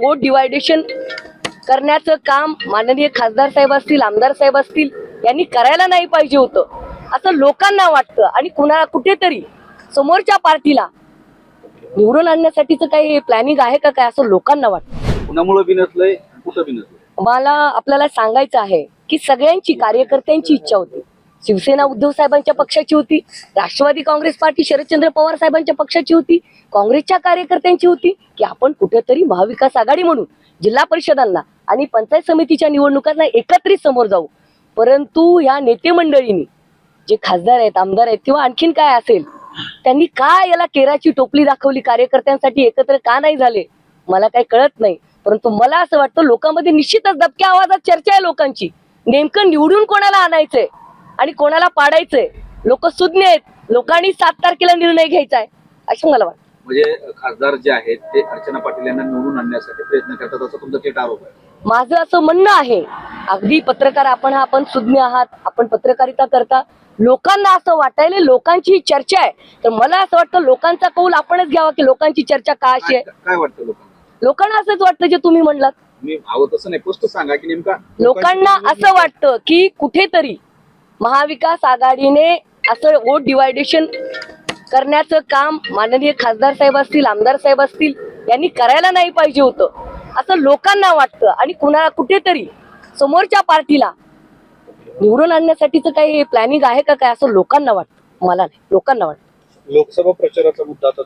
Vote deviation करण्याचं काम माननीय खासदार साहेब असतील आमदार साहेब असतील यांनी करायला नाही पाहिजे होतं. असं लोकांना वाटतं आणि कुणा कुठेतरी समोरच्या पार्टीला निवडून आणण्यासाठीचं काही प्लॅनिंग आहे का काय असं लोकांना वाटतं? कुणामुळे बिनसलंय कुठं बिनसलंय मला आपल्याला सांगायचं आहे की सगळ्यांची कार्यकर्त्यांची इच्छा होती. शिवसेना उद्धव साहेबांच्या पक्षाची होती राष्ट्रवादी काँग्रेस पार्टी शरदचंद्र पवार साहेबांच्या पक्षाची होती काँग्रेसच्या कार्यकर्त्यांची होती की आपण कुठेतरी महाविकास आघाडी म्हणून जिल्हा परिषदांना आणि पंचायत समितीच्या निवडणुकांना एकत्रित समोर जाऊ. परंतु या नेते मंडळींनी जे खासदार आहेत आमदार आहेत किंवा आणखीन काय असेल त्यांनी का याला केराची टोपली दाखवली कार्यकर्त्यांसाठी एकत्र का नाही झाले मला काही कळत नाही. परंतु मला असं वाटतं लोकांमध्ये निश्चितच दबक्या आवाजात चर्चा आहे लोकांची. नेमकं निवडून कोणाला आणायचंय? आणि कोणाला पाडायचंय? लोक सुज्ञ आहेत. लोकांनी सात तारखेला निर्णय घ्यायचा आहे. असं मला वाटतं. म्हणजे खासदार जे आहेत ते अर्चना पाटील यांना निवडून आणण्यासाठी प्रयत्न करतात. असं तुमचा थेट आरोप आहे. माझं असं म्हणणं आहे अगदी पत्रकार आपण हा आपण सुज्ञ आहात आपण पत्रकारिता करता. लोकांना असं वाटायला लोकांची ही चर्चा आहे. तर मला असं वाटतं लोकांचा कौल आपणच घ्यावा की लोकांची चर्चा का अशी आहे. काय वाटतं लोकांना? लोकांना असंच वाटतं जे तुम्ही म्हणलात. मी हवं तसं नाही. स्पष्ट सांगा की नेमका लोकांना असं वाटतं की कुठेतरी महाविकास आघाडीने असं वोट डिवायडेशन करण्याचं काम माननीय खासदार साहेब असतील आमदार साहेब असतील यांनी करायला नाही पाहिजे होतं. असं लोकांना वाटतं आणि कुणा कुठेतरी समोरच्या पार्टीला निवडून आणण्यासाठीचं काही प्लॅनिंग आहे का काय असं लोकांना वाटतं? मला नाही. लोकांना वाटतं. लोकसभा प्रचाराचा मुद्दा आता